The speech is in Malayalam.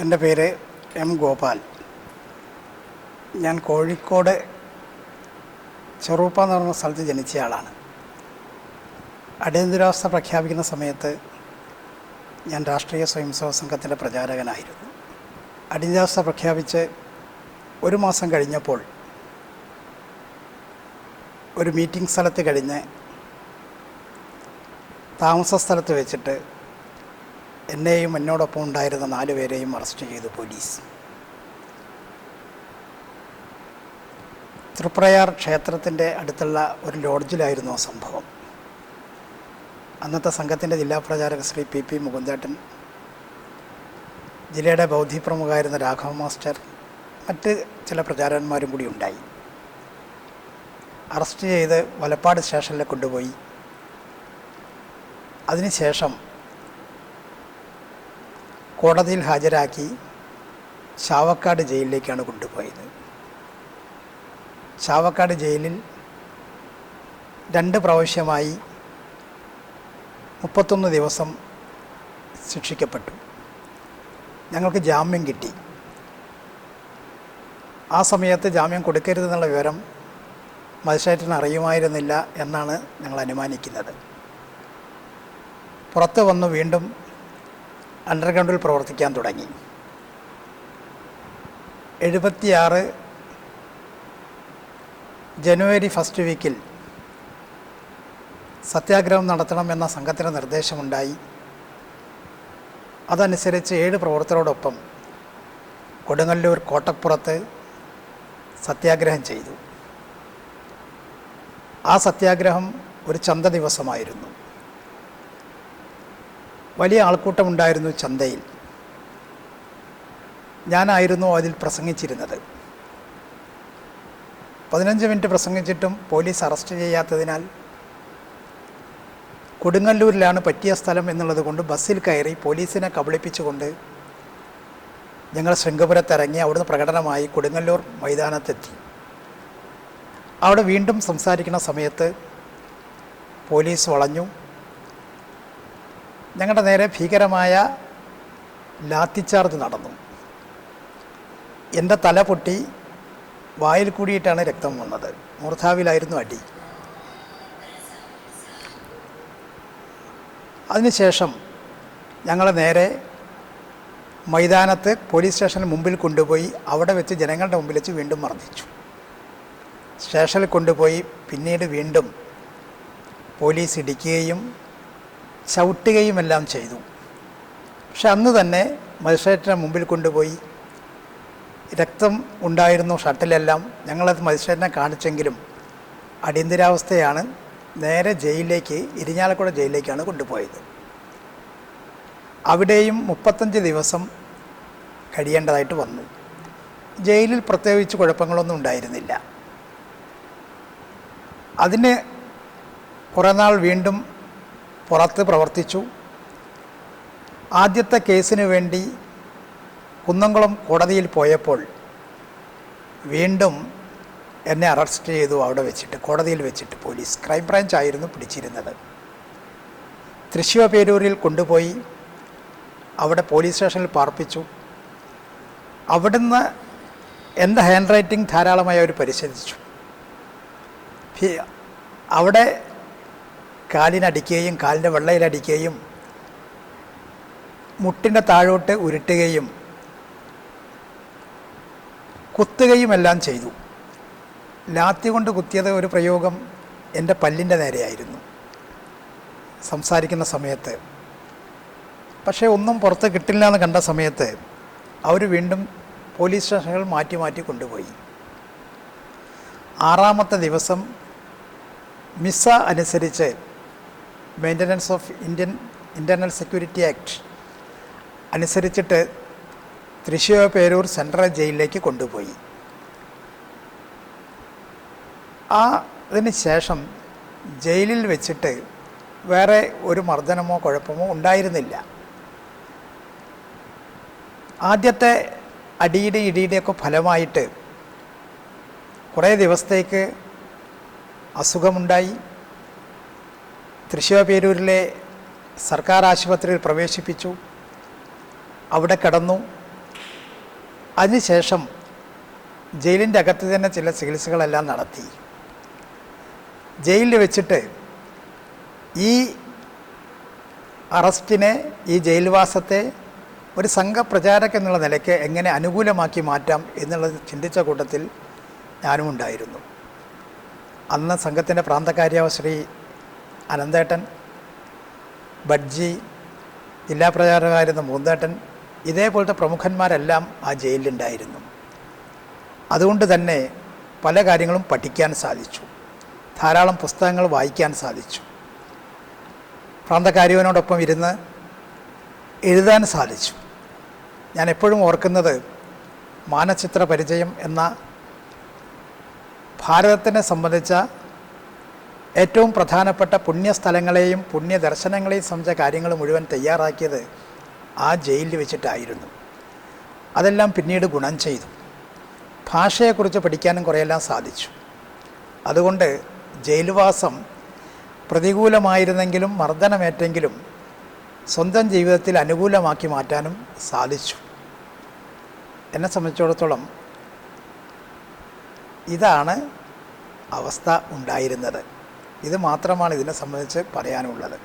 എന്റെ പേര് എം ഗോപാൽ. ഞാൻ കോഴിക്കോട് ചെറുപ്പ എന്ന് പറഞ്ഞ സ്ഥലത്ത് ജനിച്ചയാളാണ് അടിയന്തരാവസ്ഥ പ്രഖ്യാപിക്കുന്ന സമയത്ത് ഞാൻ രാഷ്ട്രീയ സ്വയംസേവക സംഘത്തിന്റെ പ്രചാരകനായിരുന്നു. അടിയന്തരാവസ്ഥ പ്രഖ്യാപിച്ച് ഒരു മാസം കഴിഞ്ഞപ്പോൾ ഒരു മീറ്റിംഗ് സ്ഥലത്ത് കഴിഞ്ഞ് താമസ സ്ഥലത്ത് വെച്ചിട്ട് എന്നെയും എന്നോടൊപ്പം ഉണ്ടായിരുന്ന നാല് പേരെയും അറസ്റ്റ് ചെയ്തു പോലീസ്. തൃപ്രയാർ ക്ഷേത്രത്തിന്റെ അടുത്തുള്ള ഒരു ലോഡ്ജിലായിരുന്നു ആ സംഭവം. അന്നത്തെ സംഘത്തിന്റെ ജില്ലാ പ്രചാരക ശ്രീ പി പി മുകുന്ദേട്ടൻ ജില്ലയുടെ ബൗദ്ധി പ്രമുഖായിരുന്ന രാഘവ മാസ്റ്റർ മറ്റ് ചില പ്രചാരകന്മാരും കൂടി ഉണ്ടായി. അറസ്റ്റ് ചെയ്ത് വലപ്പാട് സ്റ്റേഷനിൽ കൊണ്ടുപോയി. അതിനുശേഷം കോടതിയിൽ ഹാജരാക്കി ചാവക്കാട് ജയിലിലേക്കാണ് കൊണ്ടുപോയത്. ചാവക്കാട് ജയിലിൽ രണ്ട് പ്രാവശ്യമായി മുപ്പത്തൊന്ന് ദിവസം ശിക്ഷിക്കപ്പെട്ടു. ഞങ്ങൾക്ക് ജാമ്യം കിട്ടി. ആ സമയത്ത് ജാമ്യം കൊടുക്കരുതെന്നുള്ള വിവരം മജിസ്ട്രേറ്റിന് അറിയുമായിരുന്നില്ല എന്നാണ് ഞങ്ങൾ അനുമാനിക്കുന്നത്. പുറത്ത് വന്ന് വീണ്ടും അണ്ടർഗ്രൗണ്ടിൽ പ്രവർത്തിക്കാൻ തുടങ്ങി. എഴുപത്തിയാറ് ജനുവരി ഫസ്റ്റ് വീക്കിൽ സത്യാഗ്രഹം നടത്തണമെന്ന സംഘത്തിന് നിർദ്ദേശമുണ്ടായി. അതനുസരിച്ച് ഏഴ് പ്രവർത്തകരോടൊപ്പം കൊടുങ്ങല്ലൂർ കോട്ടപ്പുറത്ത് സത്യാഗ്രഹം ചെയ്തു. ആ സത്യാഗ്രഹം ഒരു ചന്ത ദിവസമായിരുന്നു. വലിയ ആൾക്കൂട്ടമുണ്ടായിരുന്നു ചന്തയിൽ. ഞാനായിരുന്നു അതിൽ പ്രസംഗിച്ചിരുന്നത്. പതിനഞ്ച് മിനിറ്റ് പ്രസംഗിച്ചിട്ടും പോലീസ് അറസ്റ്റ് ചെയ്യാത്തതിനാൽ കൊടുങ്ങല്ലൂരിലാണ് പറ്റിയ സ്ഥലം എന്നുള്ളത് കൊണ്ട് ബസ്സിൽ കയറി പോലീസിനെ കബളിപ്പിച്ചുകൊണ്ട് ഞങ്ങൾ ശൃംഗപുരത്തിറങ്ങി അവിടുന്ന് പ്രകടനമായി കൊടുങ്ങല്ലൂർ മൈതാനത്തെത്തി. അവിടെ വീണ്ടും സംസാരിക്കുന്ന സമയത്ത് പോലീസ് വളഞ്ഞു. ഞങ്ങളുടെ നേരെ ഭീകരമായ ലാത്തിച്ചാർജ് നടന്നു. എന്റെ തല പൊട്ടി വായിൽ കൂടിയിട്ടാണ് രക്തം വന്നത്. മൂർധാവിലായിരുന്നു അടി. അതിനുശേഷം ഞങ്ങളെ നേരെ മൈതാനത്ത് പോലീസ് സ്റ്റേഷന് മുമ്പിൽ കൊണ്ടുപോയി അവിടെ വെച്ച് ജനങ്ങളുടെ മുമ്പിൽ വെച്ച് വീണ്ടും മർദ്ദിച്ചു. സ്റ്റേഷനിൽ കൊണ്ടുപോയി പിന്നീട് വീണ്ടും പോലീസ് ഇടിക്കുകയും ചവിട്ടുകയും എല്ലാം ചെയ്തു. പക്ഷെ അന്ന് തന്നെ മജിസ്ട്രേറ്റിനെ മുമ്പിൽ കൊണ്ടുപോയി. രക്തം ഉണ്ടായിരുന്നു ഷട്ടിലെല്ലാം. ഞങ്ങളത് മജിസ്ട്രേറ്റിനെ കാണിച്ചെങ്കിലും അടിയന്തരാവസ്ഥയാണ് നേരെ ജയിലിലേക്ക് ഇരിഞ്ഞാലക്കുട ജയിലിലേക്കാണ് കൊണ്ടുപോയത്. അവിടെയും മുപ്പത്തഞ്ച് ദിവസം കഴിയേണ്ടതായിട്ട് വന്നു. ജയിലിൽ പ്രത്യേകിച്ച് കുഴപ്പങ്ങളൊന്നും ഉണ്ടായിരുന്നില്ല. അതിന് കുറേ നാൾ വീണ്ടും പുറത്ത് പ്രവർത്തിച്ചു. ആദ്യത്തെ കേസിന് വേണ്ടി കുന്നംകുളം കോടതിയിൽ പോയപ്പോൾ വീണ്ടും എന്നെ അറസ്റ്റ് ചെയ്തു അവിടെ വെച്ചിട്ട് കോടതിയിൽ വെച്ചിട്ട് പോലീസ് ക്രൈം ബ്രാഞ്ച് ആയിരുന്നു പിടിച്ചിരുന്നത്. തൃശ്ശൂർ പേരൂരിൽ കൊണ്ടുപോയി അവിടെ പോലീസ് സ്റ്റേഷനിൽ പാർപ്പിച്ചു. അവിടുന്ന് എന്റെ ഹാൻഡ് റൈറ്റിംഗ് ധാരാളമായി അവർ പരിശോധിച്ചു. അവിടെ കാലിനടിക്കുകയും കാലിന്റെ വെള്ളയിലടിക്കുകയും മുട്ടിന്റെ താഴോട്ട് ഉരുട്ടുകയും കുത്തുകയും എല്ലാം ചെയ്തു. ലാത്തി കൊണ്ട് കുത്തിയത് ഒരു പ്രയോഗം എന്റെ പല്ലിന്റെ നേരെയായിരുന്നു. സംസാരിക്കുന്ന സമയത്ത്. പക്ഷേ ഒന്നും പുറത്ത് കിട്ടില്ല എന്ന് കണ്ട സമയത്ത് അവർ വീണ്ടും പോലീസ് സ്റ്റേഷനുകൾ മാറ്റി മാറ്റി കൊണ്ടുപോയി. ആറാമത്തെ ദിവസം മിസ അനുസരിച്ച് maintenance of Indian internal security act അനുസരിച്ചിട്ട് തൃശ്ശൂർ പേരൂർ സെൻട്രൽ ജയിലിലേക്ക് കൊണ്ടുപോയി. ആ അതിന് ശേഷം ജയിലിൽ വെച്ചിട്ട് വേറെ ഒരു മർദ്ദനമോ കുഴപ്പമോ ഉണ്ടായിരുന്നില്ല. ആദ്യത്തെ അടിയുടെ ഇടിയുടെയൊക്കെ ഫലമായിട്ട് കുറേ ദിവസത്തേക്ക് അസുഖമുണ്ടായി. തൃശ്ശൂർ പേരൂരിലെ സർക്കാർ ആശുപത്രിയിൽ പ്രവേശിപ്പിച്ചു. അവിടെ കിടന്നു. അതിനുശേഷം ജയിലിന്റെ അകത്ത് തന്നെ ചില ചികിത്സകളെല്ലാം നടത്തി. ജയിലിൽ വെച്ചിട്ട് ഈ അറസ്റ്റിനെ ഈ ജയിൽവാസത്തെ ഒരു സംഘപ്രചാരക എന്നുള്ള നിലയ്ക്ക് എങ്ങനെ അനുകൂലമാക്കി മാറ്റാം എന്നുള്ളത് ചിന്തിച്ച കൂട്ടത്തിൽ ഞാനും ഉണ്ടായിരുന്നു അന്ന് സംഘത്തിന്റെ പ്രാന്തകാര്യാവ് ശ്രീ അനന്തേട്ടൻ ബഡ്ജി ജില്ലാ പ്രചാരകരായിരുന്ന മൂന്നേട്ടൻ ഇതേപോലത്തെ പ്രമുഖന്മാരെല്ലാം ആ ജയിലിലുണ്ടായിരുന്നു. അതുകൊണ്ട് തന്നെ പല കാര്യങ്ങളും പഠിക്കാൻ സാധിച്ചു. ധാരാളം പുസ്തകങ്ങൾ വായിക്കാൻ സാധിച്ചു. പ്രാന്തകാര്യവനോടൊപ്പം ഇരുന്ന് എഴുതാൻ സാധിച്ചു. ഞാൻ എപ്പോഴും ഓർക്കുന്നത് മാനചിത്ര പരിചയം എന്ന ഭാരതത്തിനെ സംബന്ധിച്ച ഏറ്റവും പ്രധാനപ്പെട്ട പുണ്യസ്ഥലങ്ങളെയും പുണ്യദർശനങ്ങളെയും സംബന്ധിച്ച കാര്യങ്ങൾ മുഴുവൻ തയ്യാറാക്കിയത് ആ ജയിലിൽ വെച്ചിട്ടായിരുന്നു. അതെല്ലാം പിന്നീട് ഗുണം ചെയ്തു. ഭാഷയെക്കുറിച്ച് പഠിക്കാനും കുറേയെല്ലാം സാധിച്ചു. അതുകൊണ്ട് ജയിൽവാസം പ്രതികൂലമായിരുന്നെങ്കിലും മർദ്ദനമേറ്റെങ്കിലും സ്വന്തം ജീവിതത്തിൽ അനുകൂലമാക്കി മാറ്റാനും സാധിച്ചു. എന്നെ സംബന്ധിച്ചിടത്തോളം ഇതാണ് അവസ്ഥ ഉണ്ടായിരുന്നത്. ഇത് മാത്രമാണ് ഇതിനെ സംബന്ധിച്ച് പറയാനുള്ളത്.